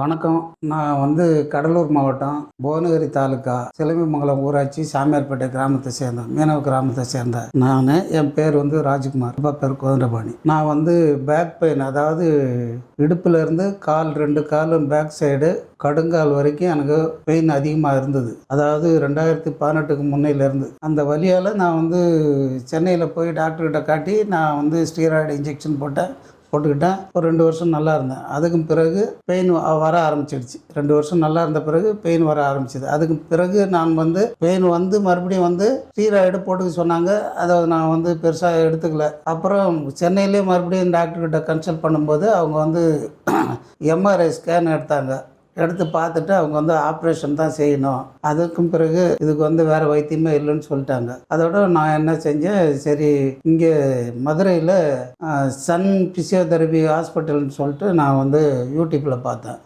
வணக்கம். நான் வந்து கடலூர் மாவட்டம் புவனகிரி தாலுக்கா சிலம்பிமங்கலம் ஊராட்சி சாமியார்பேட்டை கிராமத்தை சேர்ந்தேன். மீனவ கிராமத்தை சேர்ந்தேன். நான் என் பேர் வந்து ராஜ்குமார். அப்பா பேர் கோதண்டபாணி. நான் வந்து பேக் பெயின் அதாவது இடுப்புலேருந்து கால் ரெண்டு காலும் பேக் சைடு கடுங்கால் வரைக்கும் எனக்கு பெயின் அதிகமாக இருந்தது. அதாவது ரெண்டாயிரத்தி பதினெட்டுக்கு முன்னையிலேருந்து. அந்த வழியால் நான் வந்து சென்னையில் போய் டாக்டர்கிட்ட காட்டி நான் வந்து ஸ்டீராய்டு இன்ஜெக்ஷன் போட்டேன். போட்டுக்கிட்டேன் ஒரு ரெண்டு வருஷம் நல்லா இருந்தேன். அதுக்கும் பிறகு பெயின் வர ஆரம்பிச்சிடுச்சு. ரெண்டு வருஷம் நல்லா இருந்த பிறகு பெயின் வர ஆரம்பிச்சது. அதுக்கு பிறகு நான் வந்து பெயின் வந்து மறுபடியும் வந்து ஸ்டீராய்டு போட்டுக்க சொன்னாங்க. அதை நான் வந்து பெருசாக எடுத்துக்கல. அப்புறம் சென்னையிலே மறுபடியும் டாக்டர்கிட்ட கன்சல்ட் பண்ணும்போது அவங்க வந்து எம்ஆர்ஐ ஸ்கேன் எடுத்தாங்க. எடுத்து பார்த்துட்டு அவங்க வந்து ஆப்ரேஷன் தான் செய்யணும். அதுக்கும் பிறகு இதுக்கு வந்து வேறு வைத்தியமே இல்லைன்னு சொல்லிட்டாங்க. அதோட நான் என்ன செஞ்சேன் சரி இங்கே மதுரையில் சன் ஃபிசியோதெரபி ஹாஸ்பிட்டல்னு சொல்லிட்டு நான் வந்து யூடியூப்பில் பார்த்தேன்.